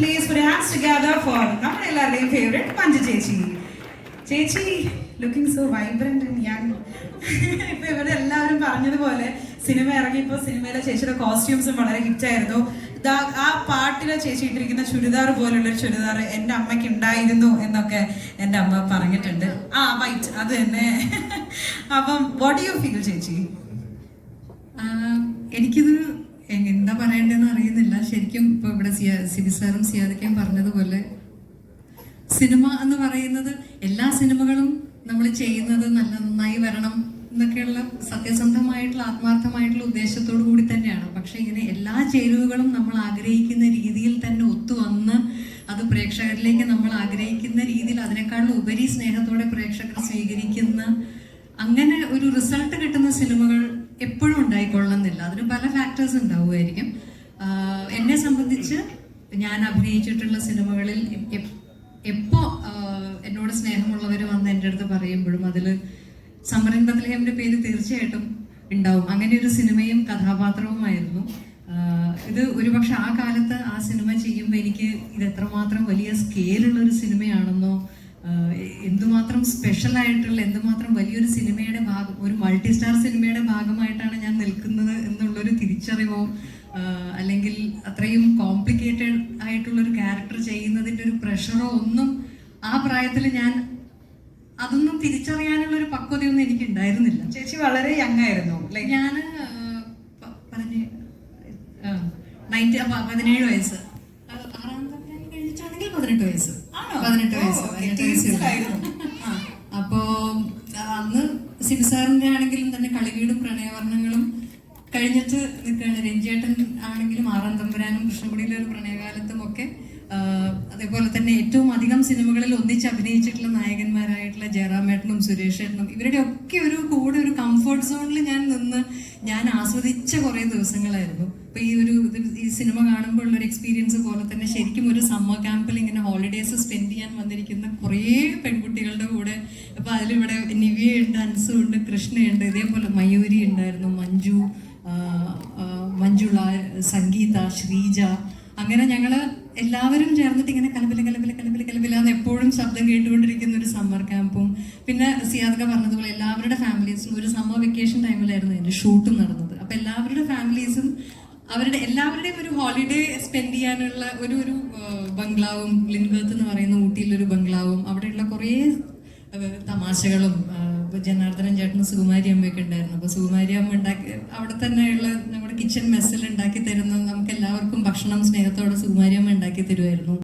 Please your hands together for നമ്മുടെ എല്ലാവരുടെയും favourite Panchu ചേച്ചി. ചേച്ചി looking so vibrant and young ഇപ്പൊ ഇവിടെ എല്ലാവരും പറഞ്ഞതുപോലെ സിനിമ ഇറങ്ങിയപ്പോൾ സിനിമയിലെ ചേച്ചിയുടെ കോസ്റ്റ്യൂംസും വളരെ ഹിറ്റായിരുന്നു ദാ ആ പാട്ടിലെ ചേച്ചി ഇട്ടിരിക്കുന്ന ചുരിദാർ പോലുള്ള ഒരു ചുരിദാർ എന്റെ അമ്മയ്ക്ക് ഉണ്ടായിരുന്നു എന്നൊക്കെ എന്റെ അമ്മ പറഞ്ഞിട്ടുണ്ട്. ആ വൈറ്റ് അത് തന്നെ. അപ്പം വാട്ട് യു ഫീൽ ചേച്ചി? എനിക്കിത് എന്താ പറയണ്ടെന്ന് അറിയുന്നില്ല. ശരിക്കും ഇപ്പൊ ഇവിടെ സിബി സാറും സിയാദിക്കയും പറഞ്ഞതുപോലെ സിനിമ എന്ന് പറയുന്നത് എല്ലാ സിനിമകളും നമ്മൾ ചെയ്യുന്നത് നല്ല നന്നായി വരണം എന്നൊക്കെയുള്ള സത്യസന്ധമായിട്ടുള്ള ആത്മാർത്ഥമായിട്ടുള്ള ഉദ്ദേശത്തോടു കൂടി തന്നെയാണ്. പക്ഷെ ഇങ്ങനെ എല്ലാ ചേരുവകളും നമ്മൾ ആഗ്രഹിക്കുന്ന രീതിയിൽ തന്നെ ഒത്തുവന്ന് അത് പ്രേക്ഷകരിലേക്ക് നമ്മൾ ആഗ്രഹിക്കുന്ന രീതിയിൽ അതിനേക്കാളും ഉപരി സ്നേഹത്തോടെ പ്രേക്ഷകർ സ്വീകരിക്കുന്ന അങ്ങനെ ഒരു റിസൾട്ട് കിട്ടുന്ന സിനിമകൾ എപ്പോഴും ഫാക്ടേഴ്സ് ഉണ്ടാവുമായിരിക്കും. എന്നെ സംബന്ധിച്ച് ഞാൻ അഭിനയിച്ചിട്ടുള്ള സിനിമകളിൽ എപ്പോ എന്നോട് സ്നേഹമുള്ളവർ വന്ന് എന്റെ അടുത്ത് പറയുമ്പോഴും അതിൽ സമരൻ ബദ്ലഹേമിന്റെ പേര് തീർച്ചയായിട്ടും ഉണ്ടാവും. അങ്ങനെ ഒരു സിനിമയും കഥാപാത്രവുമായിരുന്നു. ഇത് ഒരുപക്ഷെ ആ കാലത്ത് ആ സിനിമ ചെയ്യുമ്പോൾ എനിക്ക് ഇത് എത്രമാത്രം വലിയ സ്കെയിലുള്ള ഒരു സിനിമയാണെന്നോ എന്തുമാത്രം സ്പെഷ്യൽ ആയിട്ടുള്ള എന്തുമാത്രം വലിയൊരു സിനിമയുടെ ഭാഗം ഒരു മൾട്ടി സ്റ്റാർ സിനിമയുടെ ഭാഗമായിട്ടാണ് ഞാൻ നിൽക്കുന്നത് തിരിച്ചറിവോ അല്ലെങ്കിൽ അത്രയും കോംപ്ലിക്കേറ്റഡ് ആയിട്ടുള്ള ഒരു ക്യാരക്ടർ ചെയ്യുന്നതിന്റെ ഒരു പ്രഷറോ ഒന്നും ആ പ്രായത്തിൽ ഞാൻ അതൊന്നും തിരിച്ചറിയാനുള്ള ഒരു പക്വതയൊന്നും എനിക്ക് ഉണ്ടായിരുന്നില്ല ചേച്ചി വളരെ യങ് ആയിരുന്നു ഞാൻ പറഞ്ഞ് നയന്റി പതിനേഴ് വയസ്സ് ആറാം തരം കഴിഞ്ഞിട്ടാണെങ്കിൽ പതിനെട്ട് വയസ്സ്? പതിനെട്ട് വയസ്സ്. പതിനെട്ട് Teens വയസ്സേ ലായിരുന്നു. ഉള്ളൂ. അപ്പോ അന്ന് സിനിസാറിന്റെ ആണെങ്കിലും തന്നെ കളിവീടും പ്രണയവർണങ്ങളും കഴിഞ്ഞിട്ട് രഞ്ജേട്ടൻ ആണെങ്കിലും ആറാം തമ്പുരാനും കൃഷ്ണകുടിയിലെ ഒരു പ്രണയകാലത്തും ഒക്കെ അതേപോലെ തന്നെ ഏറ്റവും അധികം സിനിമകളിൽ ഒന്നിച്ച് അഭിനയിച്ചിട്ടുള്ള നായകന്മാരായിട്ടുള്ള ജയറാമേട്ടനും സുരേഷ് ഏട്ടനും ഇവരുടെ ഒക്കെ ഒരു കൂടെ ഒരു കംഫർട്ട് സോണിൽ ഞാൻ നിന്ന് ഞാൻ ആസ്വദിച്ച കുറേ ദിവസങ്ങളായിരുന്നു. അപ്പൊ ഈ ഒരു ഈ സിനിമ കാണുമ്പോൾ ഉള്ള ഒരു എക്സ്പീരിയൻസ് പോലെ തന്നെ ശരിക്കും ഒരു സമ്മർ ക്യാമ്പിൽ ഇങ്ങനെ ഹോളിഡേസ് സ്പെൻഡ് ചെയ്യാൻ വന്നിരിക്കുന്ന കുറേ പെൺകുട്ടികളുടെ കൂടെ അപ്പോൾ അതിലിവിടെ നിവ്യ ഉണ്ട് അൻസു ഉണ്ട് കൃഷ്ണയുണ്ട് ഇതേപോലെ മയൂരി ഉണ്ടായിരുന്നു മഞ്ജു മഞ്ജുള സംഗീത ശ്രീജ അങ്ങനെ ഞങ്ങൾ എല്ലാവരും ചേർന്നിട്ട് ഇങ്ങനെ കലബില കലബില കലബില കലബില എന്ന് എപ്പോഴും ശബ്ദം കേട്ടുകൊണ്ടിരിക്കുന്ന ഒരു സമ്മർ ക്യാമ്പും പിന്നെ സിയാദക പറഞ്ഞതുപോലെ എല്ലാവരുടെ ഫാമിലീസും ഒരു സമ്മർ വെക്കേഷൻ ടൈമിലായിരുന്നു എന്റെ ഷൂട്ടും നടന്നത്. അപ്പം എല്ലാവരുടെ ഫാമിലീസും അവരുടെ എല്ലാവരുടെയും ഒരു ഹോളിഡേ സ്പെൻഡ് ചെയ്യാനുള്ള ഒരു ഒരു ബംഗ്ലാവും ലിൻഗത്ത് എന്ന് പറയുന്ന ഊട്ടിയിലൊരു ബംഗ്ലാവും അവിടെയുള്ള കുറേ തമാശകളും ഇപ്പൊ ജനാർദ്ദനൻ ചേട്ടന് സുകുമാരി അമ്മയൊക്കെ ഉണ്ടായിരുന്നു. അപ്പൊ സുകുമാരി അമ്മ ഉണ്ടാക്കി അവിടെ തന്നെയുള്ള നമ്മുടെ കിച്ചൺ മെസ്സിൽ ഉണ്ടാക്കി തരുന്ന നമുക്ക് എല്ലാവർക്കും ഭക്ഷണം സ്നേഹത്തോടെ സുകുമാരി അമ്മ ഉണ്ടാക്കി തരുമായിരുന്നു.